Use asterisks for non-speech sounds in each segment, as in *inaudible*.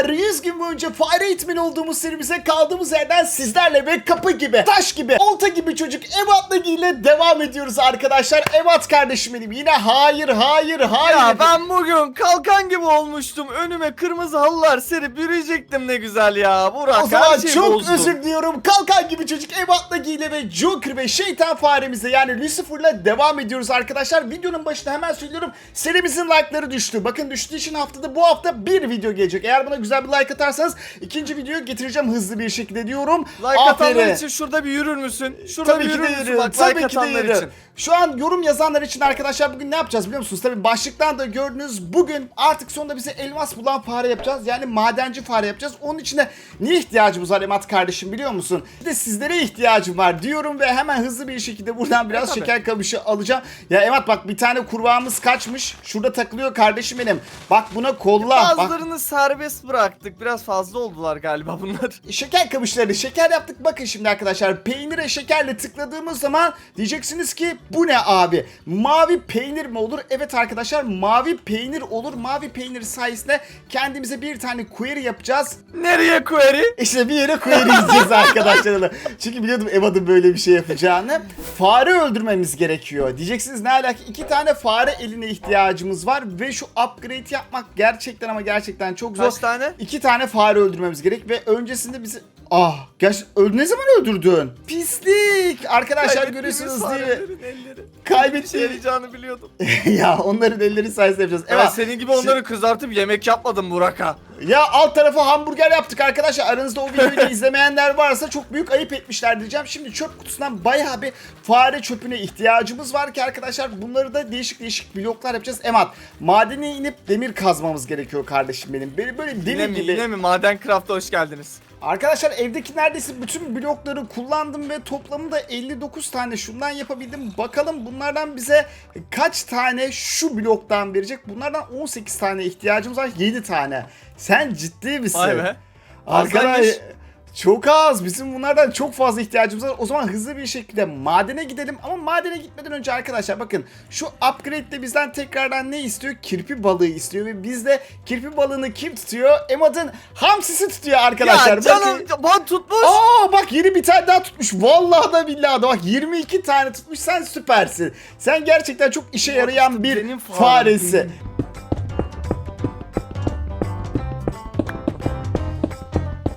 arkadaşlar 100 gün boyunca fare eğitmeni olduğumuz serimize kaldığımız yerden sizlerle ve kapı gibi, taş gibi, olta gibi çocuk Ebat Nagi ile devam ediyoruz arkadaşlar. Ebat kardeşim benim yine hayır hayır hayır. Ya ben bugün kalkan gibi olmuştum. Önüme kırmızı halılar serip yürüyecektim ne güzel ya. Burak O zaman her şeyi çok bozdun. özür diliyorum. Kalkan gibi çocuk Ebat Nagi ile ve Joker ve şeytan faremize yani Lucifer'la devam ediyoruz arkadaşlar. Videonun başında hemen söylüyorum. Serimizin like'ları düştü. Bakın düştüğü için haftada bu hafta bir video gelecek. Eğer buna güzel bir like atarsanız ikinci videoyu getireceğim hızlı bir şekilde diyorum. Like atanlar için şurada bir yürür müsün? Şurada Tabii bir ki de yürür müsün? yürüyorum. Bak Tabii like ki de atanlar yürüyorum. için. Şu an yorum yazanlar için arkadaşlar bugün ne yapacağız biliyor musunuz? Tabii başlıktan da gördünüz. Bugün artık sonunda bize elmas bulan fare yapacağız. Yani madenci fare yapacağız. Onun için de niye ihtiyacımız var Emat kardeşim biliyor musun? Bir de sizlere ihtiyacım var diyorum ve hemen hızlı bir şekilde buradan biraz tabii. şeker kamışı alacağım. Ya Emat bak bir tane kurbağamız kaçmış. Şurada takılıyor kardeşim benim. Bak buna kolla. Bak Bazılarını serbest bıraktık. Biraz fazla oldular galiba bunlar. *laughs* şeker kamışlarını şeker yaptık. Bakın şimdi arkadaşlar peynire şekerle tıkladığımız zaman diyeceksiniz ki bu ne abi? Mavi peynir mi olur? Evet arkadaşlar mavi peynir olur. Mavi peynir sayesinde kendimize bir tane query yapacağız. Nereye query? İşte bir yere query izleyeceğiz arkadaşlarla. Çünkü biliyordum Eva'nın böyle bir şey yapacağını. Fare öldürmemiz gerekiyor. Diyeceksiniz ne alaka? İki tane fare eline ihtiyacımız var ve şu upgrade yapmak gerçekten ama gerçekten çok zor. Kaç tane? İki tane fare öldürmemiz gerek ve öncesinde bizi... Ah, gerçi öl ne zaman öldürdün? Pislik. Arkadaşlar görüyorsunuz değil mi? elleri. Şey yarayacağını biliyordum. *laughs* ya onların elleri sayesinde yapacağız. Evet. Evet. senin gibi onları kızartıp yemek yapmadım Burak'a. Ya alt tarafa hamburger yaptık arkadaşlar. Aranızda o videoyu da *laughs* izlemeyenler varsa çok büyük ayıp etmişler diyeceğim. Şimdi çöp kutusundan bayağı bir fare çöpüne ihtiyacımız var ki arkadaşlar bunları da değişik değişik bloklar yapacağız. Emat madene inip demir kazmamız gerekiyor kardeşim benim. Beni böyle deli Yine mi, gibi. yine mi? Maden Craft'a hoş geldiniz. Arkadaşlar evdeki neredeyse bütün blokları kullandım ve toplamda 59 tane şundan yapabildim. Bakalım bunlardan bize kaç tane şu bloktan verecek? Bunlardan 18 tane ihtiyacımız var. 7 tane. Sen ciddi misin? Vay be. Arkadaş. Çok az. Bizim bunlardan çok fazla ihtiyacımız var. O zaman hızlı bir şekilde madene gidelim. Ama madene gitmeden önce arkadaşlar bakın şu upgrade'de bizden tekrardan ne istiyor? Kirpi balığı istiyor ve bizde kirpi balığını kim tutuyor? Emad'ın hamsisi tutuyor arkadaşlar. ya canım Bakın. bana tutmuş. Aa bak yeni bir tane daha tutmuş. Vallahi da billahi da bak 22 tane tutmuş. Sen süpersin. Sen gerçekten çok işe yarayan bir benim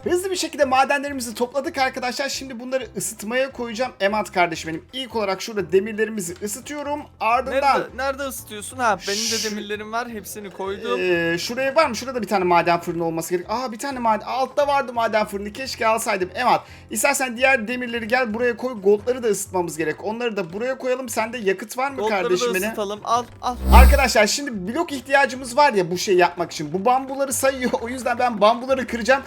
Hızlı bir şekilde madenlerimizi topladık arkadaşlar. Şimdi bunları ısıtmaya koyacağım. Emat kardeşim benim. İlk olarak şurada demirlerimizi ısıtıyorum. Ardından Nerede, nerede ısıtıyorsun? Ha benim de demirlerim var. Hepsini koydum. Ee, şuraya var mı? Şurada bir tane maden fırını olması gerek. Aa bir tane maden. Altta vardı maden fırını. Keşke alsaydım. Emat istersen diğer demirleri gel buraya koy. Goldları da ısıtmamız gerek. Onları da buraya koyalım. Sende yakıt var mı Goldları da kardeşim benim? ısıtalım. Al al. Arkadaşlar şimdi blok ihtiyacımız var ya bu şey yapmak için. Bu bambuları sayıyor. *laughs* O yüzden ben bambuları kıracağım.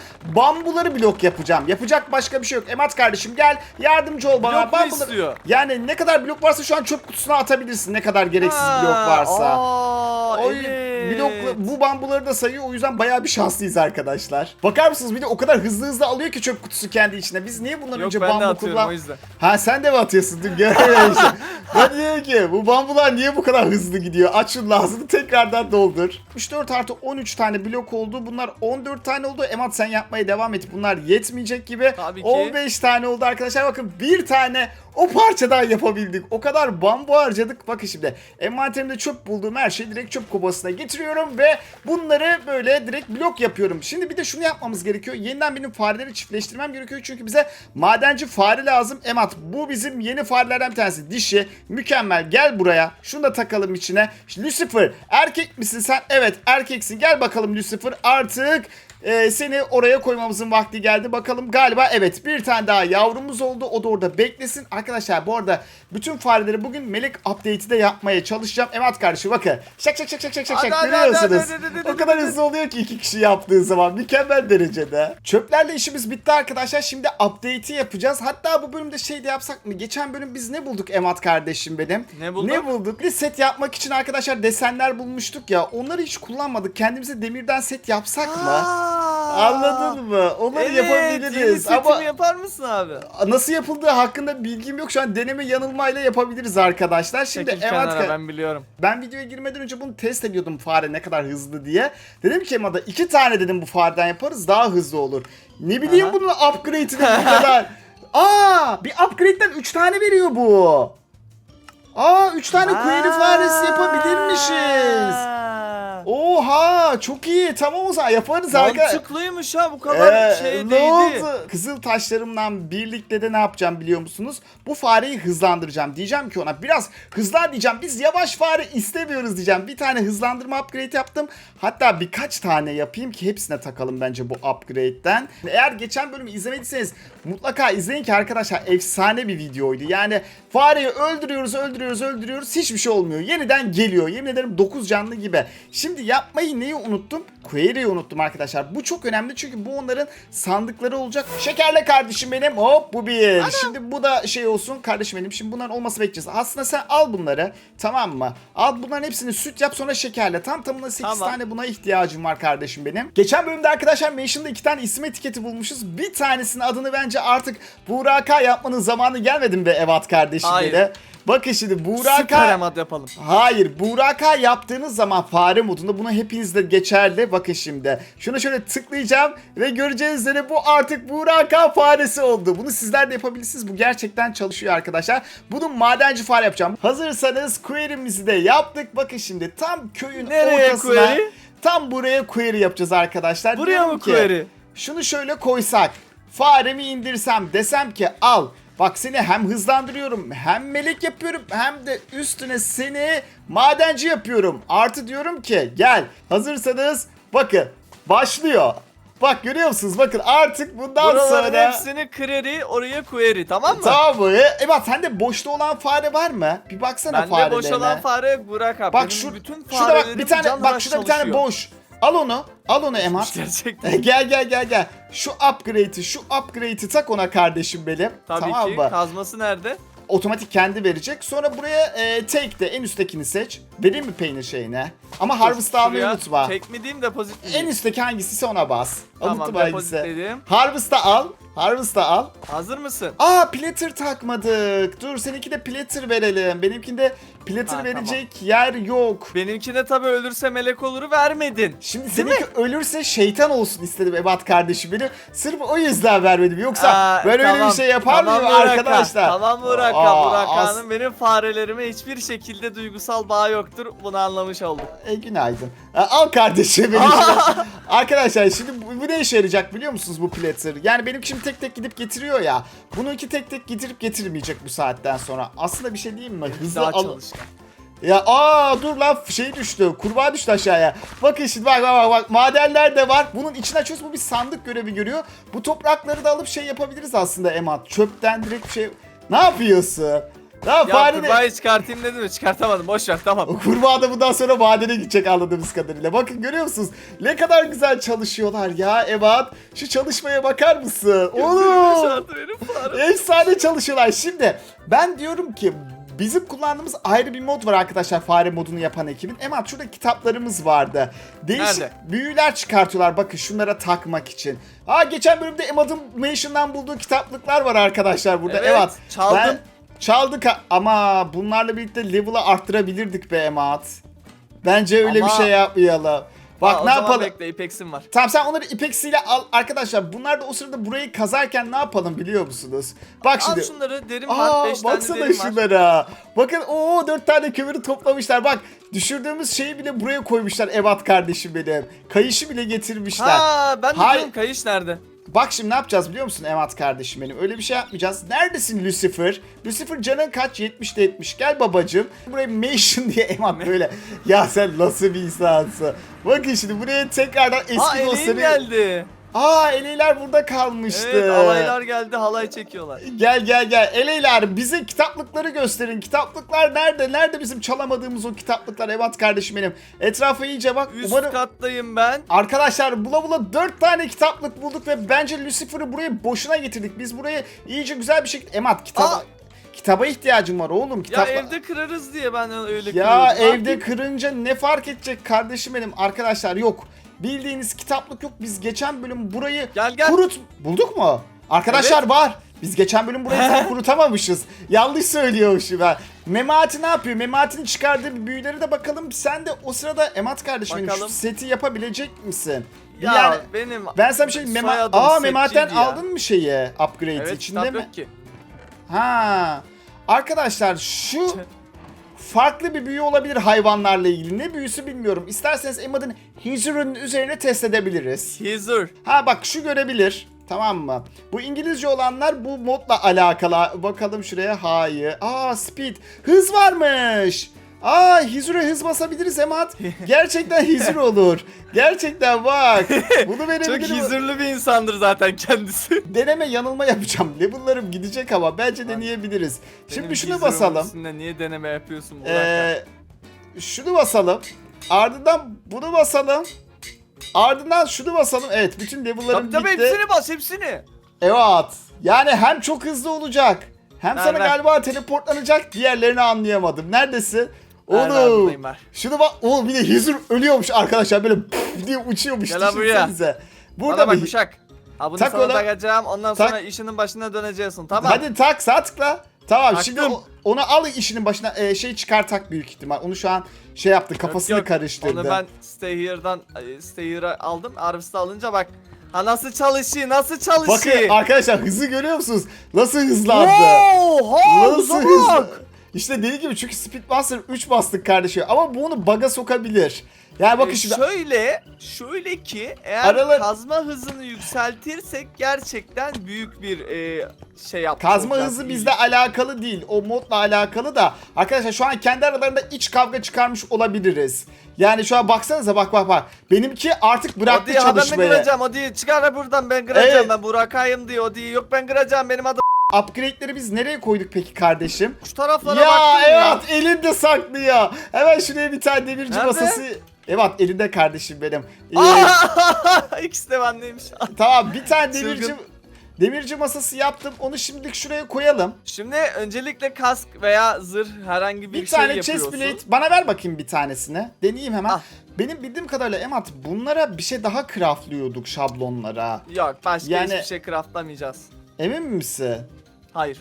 Bambuları blok yapacağım. Yapacak başka bir şey yok. Emat kardeşim gel yardımcı ol bana. Blok mu istiyor? Yani ne kadar blok varsa şu an çöp kutusuna atabilirsin. Ne kadar gereksiz blok varsa. Aa, O evet. Blokla, bu bambuları da sayıyor o yüzden bayağı bir şanslıyız arkadaşlar. Bakar mısınız bir de o kadar hızlı hızlı alıyor ki çöp kutusu kendi içine. Biz niye bundan Yok önce ben de bambu atıyorum kullan... o yüzden. Ha sen de mi atıyorsun? Dur göremiyorum işte. *laughs* ben diyorum ki bu bambular niye bu kadar hızlı gidiyor? Aç şunun ağzını tekrardan doldur. 64 artı 13 tane blok oldu. Bunlar 14 tane oldu. Emat sen yapmaya devam et. Bunlar yetmeyecek gibi. Tabii ki. 15 tane oldu arkadaşlar. Bakın bir tane o parçadan yapabildik. O kadar bambu harcadık. Bakın şimdi envanterimde çöp bulduğum her şeyi direkt çöp kovasına getiriyorum ve bunları böyle direkt blok yapıyorum. Şimdi bir de şunu yapmamız gerekiyor. Yeniden benim fareleri çiftleştirmem gerekiyor. Çünkü bize madenci fare lazım. Emat bu bizim yeni farelerden bir tanesi. Dişi. Mükemmel. Gel buraya. Şunu da takalım içine. Lucifer erkek misin sen? Evet erkeksin. Gel bakalım Lucifer. Artık ee, seni oraya koymamızın vakti geldi. Bakalım galiba evet bir tane daha yavrumuz oldu. O da orada beklesin. Arkadaşlar bu arada bütün fareleri bugün melek update'i de yapmaya çalışacağım. Emat karşı bakın. Şak şak şak şak şak şak şak görüyorsunuz. O kadar hızlı oluyor ki iki kişi yaptığı zaman. Mükemmel derecede. Çöplerle işimiz bitti arkadaşlar. Şimdi update'i yapacağız. Hatta bu bölümde şey de yapsak mı? Geçen bölüm biz ne bulduk Emat kardeşim benim? Ne bulduk? Ne bulduk? Bir set yapmak için arkadaşlar desenler bulmuştuk ya. Onları hiç kullanmadık. Kendimize demirden set yapsak mı? Anladın mı? Onları evet, yapabiliriz ama yapar mısın abi? nasıl yapıldığı hakkında bilgim yok. Şu an deneme yanılmayla yapabiliriz arkadaşlar. Şimdi Çekil evet kenara ben biliyorum. ben videoya girmeden önce bunu test ediyordum fare ne kadar hızlı diye. Dedim ki Emada iki tane dedim bu fareden yaparız daha hızlı olur. Ne bileyim Aha. bunun upgrade'ini bu kadar. *laughs* Aa bir upgrade'den 3 tane veriyor bu. Aa 3 tane query faresi yapabilirmişiz. Oha çok iyi tamam o zaman yaparız arkadaşlar. Mantıklıymış ha bu kadar Ee, şey ne değdi. oldu? Kızıl taşlarımla birlikte de ne yapacağım biliyor musunuz? Bu fareyi hızlandıracağım. Diyeceğim ki ona biraz hızlan diyeceğim. Biz yavaş fare istemiyoruz diyeceğim. Bir tane hızlandırma upgrade yaptım. Hatta birkaç tane yapayım ki hepsine takalım bence bu upgrade'den. Eğer geçen bölümü izlemediyseniz mutlaka izleyin ki arkadaşlar efsane bir videoydu. Yani fareyi öldürüyoruz, öldürüyoruz, öldürüyoruz. Hiçbir şey olmuyor. Yeniden geliyor. Yemin ederim 9 canlı gibi. Şimdi yapmayı neyi unuttum? Query'i unuttum arkadaşlar. Bu çok önemli çünkü bu onların sandıkları olacak. Şekerle kardeşim benim. Hop bu bir. Şimdi bu da şey olsun kardeşim benim. Şimdi bunların olması bekleyeceğiz. Aslında sen al bunları. Tamam mı? Al bunların hepsini süt yap sonra şekerle. Tam tamına 8 Tamam. tane buna ihtiyacım var kardeşim benim. Geçen bölümde arkadaşlar Mansion'da iki tane isim etiketi bulmuşuz. Bir tanesinin adını bence artık Buraka yapmanın zamanı gelmedi mi be Evat kardeşim Hayır. benim? Bakın şimdi Süper Buraka... emat yapalım. Hayır, Buraka yaptığınız zaman fare modunda bunu hepinizde geçerli. Bakın şimdi. Şuna şöyle tıklayacağım ve göreceğiniz üzere bu artık Buraka faresi oldu. Bunu sizler de yapabilirsiniz. Bu gerçekten çalışıyor arkadaşlar. Bunu madenci fare yapacağım. Hazırsanız query'mizi de yaptık. Bakın şimdi tam köyün Nereye ortasına query? tam buraya query yapacağız arkadaşlar. Buraya Diyorum mı ki, query? Şunu şöyle koysak. Faremi indirsem desem ki al. Bak seni hem hızlandırıyorum hem melek yapıyorum hem de üstüne seni madenci yapıyorum. Artı diyorum ki gel hazırsanız bakın başlıyor. Bak görüyor musunuz? Bakın artık bundan Buraların sonra... hepsini query oraya query tamam mı? Tamam mı? E bak sende boşta olan fare var mı? Bir baksana Bende farelerine. boş olan fare Burak abi. Bak şu, bütün şurada bak bir tane bak şurada bir tane çalışıyor. boş. Al onu. Al onu Emat. *laughs* Gerçekten. *laughs* gel gel gel gel. Şu upgrade'i, şu upgrade'i tak ona kardeşim benim. Tabii tamam ki. mı? Kazması nerede? Otomatik kendi verecek. Sonra buraya e, take de en üsttekini seç. Vereyim mi peynir şeyine? Ama harvest almayı unutma. Tek mi diyeyim depozit mi En diyeyim? üstteki hangisiyse ona bas. Tamam Unutma depozit hangisi. dedim. Harvest'ı al. Harvest'ı al. Hazır mısın? Aa platter takmadık. Dur seninki de platter verelim. Benimkinde platter Ha, verecek yer yok. Benimkine tabii ölürse melek oluru vermedin. Şimdi seninki ölürse şeytan olsun istedim Ebat kardeşim benim. Sırf o yüzden vermedim. Yoksa Aa, ben öyle tamam, bir şey yapar tamam mıyım Burak arkadaşlar? Tamam Burak Aa, Burak as- Ağa'nın benim farelerime hiçbir şekilde duygusal bağ yoktur. Bunu anlamış olduk. E, günaydın. E, al kardeşim benim *laughs* şimdi. Arkadaşlar şimdi bu, bu ne işe yarayacak biliyor musunuz bu platter? Yani benim şimdi tek tek gidip getiriyor ya. Bununki tek tek getirip getirmeyecek bu saatten sonra. Aslında bir şey diyeyim mi? Hızlı Daha al. çalışkan. Ya aa dur lan şey düştü. Kurbağa düştü aşağıya. Bakın şimdi bak bak bak, bak. madenler de var. Bunun içine açıyoruz bu bir sandık görevi görüyor. Bu toprakları da alıp şey yapabiliriz aslında Emat. Çöpten direkt şey. Ne yapıyorsun? Ya, Ya fare kurbağayı çıkartayım dedim de çıkartamadım. Boş ver tamam. Kurbağa da bundan sonra madene gidecek anladığımız kadarıyla. Bakın görüyor musunuz? Ne kadar güzel çalışıyorlar ya Ebat. Şu çalışmaya bakar mısın? Oğlum. Efsane çalışıyorlar. Şimdi ben diyorum ki bizim kullandığımız ayrı bir mod var arkadaşlar fare modunu yapan ekibin. Emat şurada kitaplarımız vardı. Değişik Nerede? büyüler çıkartıyorlar bakın şunlara takmak için. Aa geçen bölümde Emat'ın Mansion'dan bulduğu kitaplıklar var arkadaşlar burada. Evet, Emat. çaldım. ben- çaldık ama bunlarla birlikte level'ı arttırabilirdik be Emat. Bence öyle Ama- bir şey yapmayalım. Bak Aa, ne yapalım? Bekle Apex'im var. Tamam sen onları ipeksiyle al arkadaşlar. Bunlar da o sırada burayı kazarken ne yapalım biliyor musunuz? Bak Al şimdi. şunları derim Aa, var. 5 tane baksana derim var. şunlara. Bakın o dört tane kömürü toplamışlar. Bak düşürdüğümüz şeyi bile buraya koymuşlar Evat kardeşim benim. Kayışı bile getirmişler. Ha ben de Hay- diyorum kayış nerede? Bak şimdi ne yapacağız biliyor musun Evat kardeşim benim? Öyle bir şey yapmayacağız. Neredesin Lucifer? Lucifer canın kaç? 70 de 70. Gel babacım. Buraya Mansion diye Evat böyle. ya sen nasıl bir insansın? Bakın şimdi buraya tekrardan eski Aa dostları... geldi. Aa Eleyler burada kalmıştı. Evet alaylar geldi halay çekiyorlar. Gel gel gel. Eleyler bize kitaplıkları gösterin. Kitaplıklar nerede? Nerede bizim çalamadığımız o kitaplıklar? Evet kardeşim benim. Etrafa iyice bak. Üst Umarım... kattayım ben. Arkadaşlar bula bula 4 tane kitaplık bulduk ve bence Lucifer'ı buraya boşuna getirdik. Biz buraya iyice güzel bir şekilde... Emat kitaba... Aa! Kitaba ihtiyacım var oğlum. Ya Kitap... evde kırarız diye ben öyle Ya kırıyorum. Evde kırınca ne fark edecek kardeşim benim? Arkadaşlar yok. Bildiğiniz kitaplık yok. Biz geçen bölüm burayı Gel gel. kurut... Bulduk mu? Arkadaşlar var. Biz geçen bölüm burayı tam *laughs* kurutamamışız. Yanlış söylüyormuşum ben. Memati ne yapıyor? Memati'nin çıkardığı büyüleri de bakalım. Sen de o sırada Emat kardeşim benim şu seti yapabilecek misin? Ya yani benim ben sana bir şey Mema Aa Memati'den aldın mı şeyi? Upgrade Evet içinde mi? ki. Ha. Arkadaşlar şu *laughs* farklı bir büyü olabilir hayvanlarla ilgili. Ne büyüsü bilmiyorum. İsterseniz Emad'ın Hizur'un üzerine test edebiliriz. Hizur. Ha bak şu görebilir. Tamam mı? Bu İngilizce olanlar bu modla alakalı. Bakalım şuraya. Hayır. Aa speed. Hız varmış. Aa Hizur'a hız basabiliriz Emad. *laughs* Gerçekten Hizur olur. Gerçekten bak. *laughs* Bunu Çok verebilirim. hizurlu bir insandır zaten kendisi. *laughs* Deneme yanılma yapacağım. Level'larım gidecek ama bence deneyebiliriz. Şimdi şunu hizurumun basalım. üstünde niye deneme yapıyorsun Burak? Ee, şunu basalım. Ardından bunu basalım. Ardından şunu basalım. Evet bütün level'larım Tabii tabii bitti. hepsini bas hepsini. Evet. Yani hem çok hızlı olacak. Hem Ver, sana ver. galiba teleportlanacak. Diğerlerini anlayamadım. Neredesin? Oğlum. ben. Şunu bak. Oğlum bir de Hizur ölüyormuş arkadaşlar. Böyle diye uçuyormuş. Gel buraya. Burada Bana bak bir... Uşak. Ha bunu Tak sana onu. takacağım ondan Tak. sonra işinin başına döneceksin tamam. Hadi tak sağ tıkla. Tamam Taktım. şimdi o- onu al işinin başına e, şey çıkar tak büyük ihtimal. Onu şu an şey yaptı kafasını yok. karıştırdı. Onu ben Stay Here'dan e, Stay Here'a aldım. Harvest'ı alınca bak. Ha nasıl çalışıyor nasıl çalışıyor. Bakın arkadaşlar hızı görüyor musunuz? Nasıl hızlandı? Oha Nasıl bak. İşte dediğim gibi çünkü Speedmaster 3 bastık kardeşim ama bu onu baga sokabilir. Yani bakın Ee, şimdi şöyle, şöyle ki eğer Aralar- kazma hızını yükseltirsek gerçekten büyük bir e, şey yapmış kazma hızı İyi. bizle alakalı değil. O modla alakalı da arkadaşlar şu an kendi aralarında iç kavga çıkarmış olabiliriz. Yani şu an baksanıza bak bak bak. Benimki artık bıraktı O diye adamı çalışmayı. kıracağım diye çıkar buradan ben kıracağım Evet. ben Burakayım diye o yok ben kıracağım benim adım Upgrade'leri biz nereye koyduk peki kardeşim? şu taraflara ya baktım evet elinde saklıyor. Hemen şuraya bir tane demirci Nerede? masası. Evet elinde kardeşim benim. Ee, *laughs* İkisi de bendeymiş. tamam bir tane demirci Çılgın. demirci masası yaptım. Onu şimdilik şuraya koyalım. Şimdi öncelikle kask veya zırh herhangi bir, Bir şey tane yapıyorsun. chestplate bana ver bakayım bir tanesini. Deneyeyim hemen. Ah. Benim bildiğim kadarıyla Emat bunlara bir şey daha craftlıyorduk şablonlara. Yok başka Yani- hiçbir şey craftlamayacağız. Emin misin? Hayır.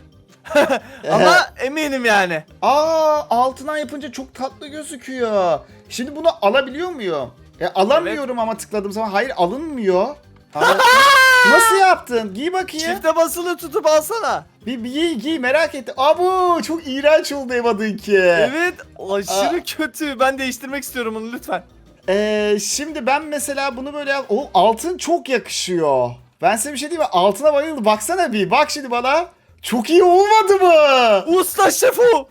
*laughs* Ama eminim yani. Aa altından yapınca çok tatlı gözüküyor. Şimdi bunu alabiliyor muyum? E, alamıyorum ama tıkladığım zaman. Hayır alınmıyor. Aa, *laughs* Nasıl yaptın? Giy bakayım. Çifte basılı tutup alsana. Bir, bir giy giy merak ettim. Abu çok iğrenç oldu Emad'ınki. Evet aşırı kötü. Ben değiştirmek istiyorum onu lütfen. Ee, şimdi ben mesela bunu böyle o altın çok yakışıyor. Ben size bir şey diyeyim mi? Altına bayıldım. Baksana bir. Bak şimdi bana. Çok iyi olmadı mı? Usta şefu.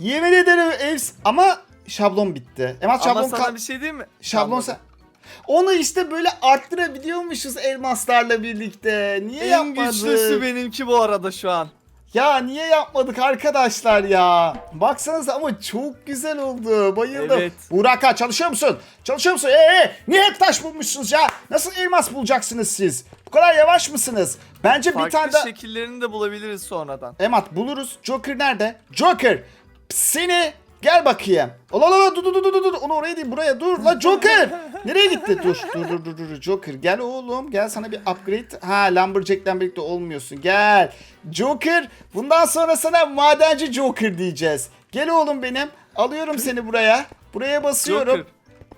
Yemin ederim Evs. Ama şablon bitti. Emad şablon Ama sana bir şey diyeyim mi? şablon sen. Onu işte böyle arttırabiliyormuşuz elmaslarla birlikte. Niye En yapmadık? güçlüsü benimki bu arada şu an. Ya niye yapmadık arkadaşlar ya? Baksanıza ama çok güzel oldu. Bayıldım. Evet. Burak Ağa, çalışıyor musun? Çalışıyor musun? Ee, niye hep taş bulmuşsunuz ya? Nasıl elmas bulacaksınız siz? Bu kadar yavaş mısınız? Bence bir Farklı tane daha... şekillerini de bulabiliriz sonradan. Emat buluruz. Joker nerede? Joker! Seni gel bakayım. Ola ola dur dur dur dur dur. Onu oraya değil buraya dur. La Joker! Nereye gitti? Dur dur dur dur dur. Joker gel oğlum. Gel sana bir upgrade. Ha Lumberjack'le birlikte olmuyorsun. Gel. Joker bundan sonra sana madenci Joker diyeceğiz. Gel oğlum benim. Alıyorum seni buraya. Buraya basıyorum. Joker.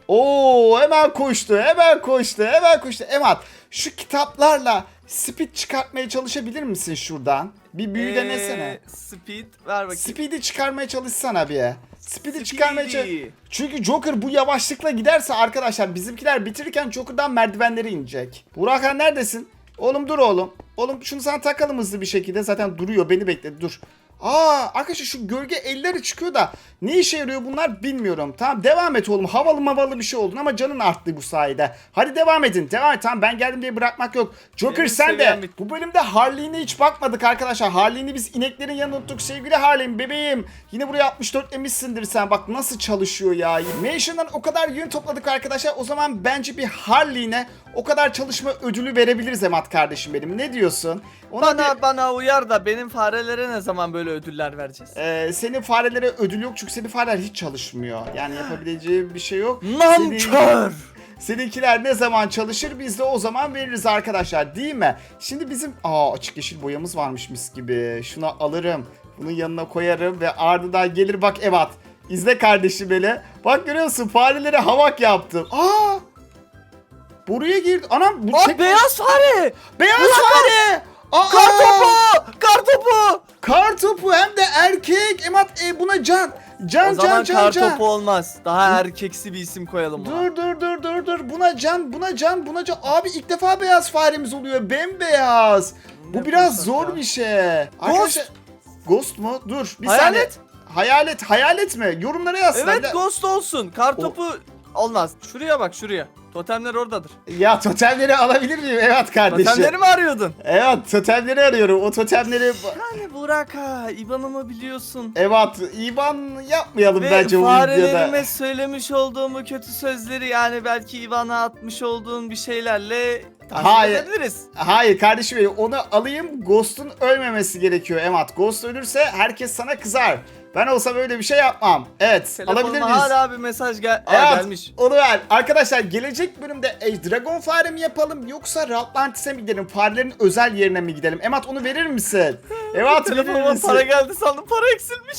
Oo hemen koştu hemen koştu hemen koştu. Emat şu kitaplarla speed çıkartmaya çalışabilir misin şuradan? Bir büyü denesene. Ee, Speed ver bakayım. Speed'i çıkarmaya çalışsana bir. Speed'i çıkarmaya çalış. Çünkü Joker bu yavaşlıkla giderse arkadaşlar bizimkiler bitirirken Joker'dan merdivenleri inecek. Burak Han neredesin? Oğlum dur oğlum. Oğlum şunu sana takalım hızlı bir şekilde. Zaten duruyor beni bekledi dur. Aa arkadaşlar şu gölge elleri çıkıyor da ne işe yarıyor bunlar bilmiyorum. Tamam devam et oğlum. Havalı mavalı bir şey oldun ama canın arttı bu sayede. Hadi devam edin. Devam et tamam ben geldim diye bırakmak yok. Joker Benim sen de. bitti. Bu bölümde Harley'ine hiç bakmadık arkadaşlar. Harley'ini biz ineklerin yanına unuttuk. Sevgili Harley'im bebeğim. Yine buraya 64 demişsindir sen. Bak nasıl çalışıyor ya. Mansion'dan o kadar yün topladık arkadaşlar. O zaman bence bir Harley'ine o kadar çalışma ödülü verebiliriz Emat kardeşim benim. Ne diyorsun? Ona Bana bir- bana uyar da benim farelere ne zaman böyle ödüller vereceğiz? Ee, senin farelere ödül yok çünkü senin fareler hiç çalışmıyor. Yani yapabileceği bir şey yok. Nankör! Seninkiler ne zaman çalışır biz de o zaman veririz arkadaşlar değil mi? Şimdi bizim aa açık yeşil boyamız varmış mis gibi. Şunu alırım. Bunun yanına koyarım ve ardından gelir bak Evat. İzle kardeşim beni. Bak görüyorsun farelere havak yaptım. Aa! Buraya girdi. Anam bu Aa tek- beyaz fare. beyaz Ulan fare. Aa! Kartopu. Kartopu. Kar topu hem de erkek. Emat e, buna can. Can O zaman can can can. kartopu olmaz. Daha erkeksi bir isim koyalım buna. Dur dur dur dur dur. Buna can, buna can, buna can. Abi ilk defa beyaz faremiz oluyor. Bembeyaz. Bu Ne biraz fırsat zor ya. bir şey. Arkadaşlar Ghost mu? Dur. Bir Hayalet. saniye. Hayalet. Hayalet mi? Yorumlara yazsınlar. Evet ghost olsun. Kartopu olmaz. Şuraya bak şuraya. Totemler oradadır. Ya totemleri alabilir miyim? Evet kardeşim. Totemleri mi arıyordun? Evet totemleri arıyorum. O totemleri... Yani Burak ha İban'ımı biliyorsun. Evet İban yapmayalım Ve bence bu videoda. farelerime söylemiş olduğum kötü sözleri yani belki İvan'a atmış olduğun bir şeylerle Hayır. Hayır kardeşim onu alayım Ghost'un ölmemesi gerekiyor Emat. Ghost ölürse herkes sana kızar. Ben olsam öyle bir şey yapmam. Evet Telefonuma alabilir miyiz? hala bir mesaj gel Aa, Evet gelmiş. onu ver. Arkadaşlar gelecek bölümde e, Dragon Fire mi yapalım yoksa Ratlantis'e mi gidelim? Farelerin özel yerine mi gidelim? Emat onu verir misin? *laughs* Emat verir Telefonuma misin? para geldi sandım para eksilmiş.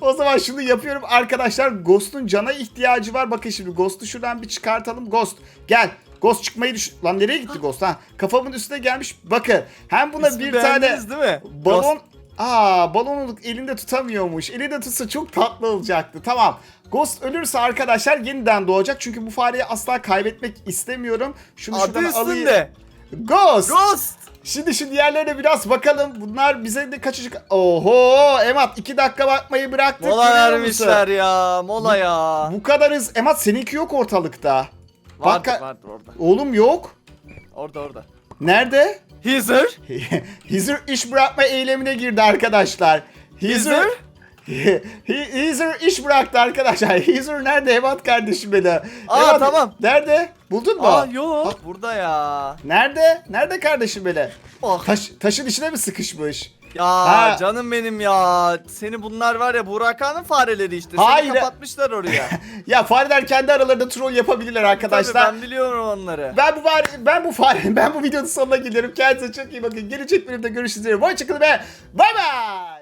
*laughs* o zaman şunu yapıyorum arkadaşlar. Ghost'un cana ihtiyacı var. Bakın şimdi Ghost'u şuradan bir çıkartalım. Ghost gel. Ghost çıkmayı düş... Lan nereye gitti *laughs* Ghost ha? Kafamın üstüne gelmiş. Bakın hem buna İsmi bir tane beğendiniz değil mi? balon... Aa balonu elinde tutamıyormuş. Elinde tutsa çok tatlı olacaktı. Tamam. Ghost ölürse arkadaşlar yeniden doğacak. Çünkü bu fareyi asla kaybetmek istemiyorum. Şunu Adı şuradan alayım. üstünde. Ghost. Ghost. Şimdi şu diğerlerine biraz bakalım. Bunlar bize de kaçacak. Oho Emat iki dakika bakmayı bıraktık. Mola görüyor musun? vermişler ya. Mola ya. Bu kadar hız. Emat seninki yok ortalıkta. Vardır bak- vardır orada. Oğlum yok. Orada orada. Nerede? Heather. Hizir *laughs* iş bırakma eylemine girdi arkadaşlar. Hizir Heather. Hizir *laughs* iş bıraktı arkadaşlar. Hizir nerede Emat kardeşim beni? Aa, Emat, tamam. Nerede? Buldun mu? Aa yok. Burada ya. Nerede? Nerede kardeşim beni? Oh. Taş, taşın içine mi sıkışmış? Ya Ha. canım benim ya. Seni bunlar var ya Burakhan'ın fareleri işte. Hayır. Seni kapatmışlar oraya. *laughs* Ya fareler kendi aralarında troll yapabilirler arkadaşlar. Tabii ben biliyorum onları. Ben bu var ben bu fare *laughs* ben bu videonun sonuna geliyorum. Kendinize çok iyi bakın. Gelecek bölümde görüşürüz. Hoşçakalın ve bay bay.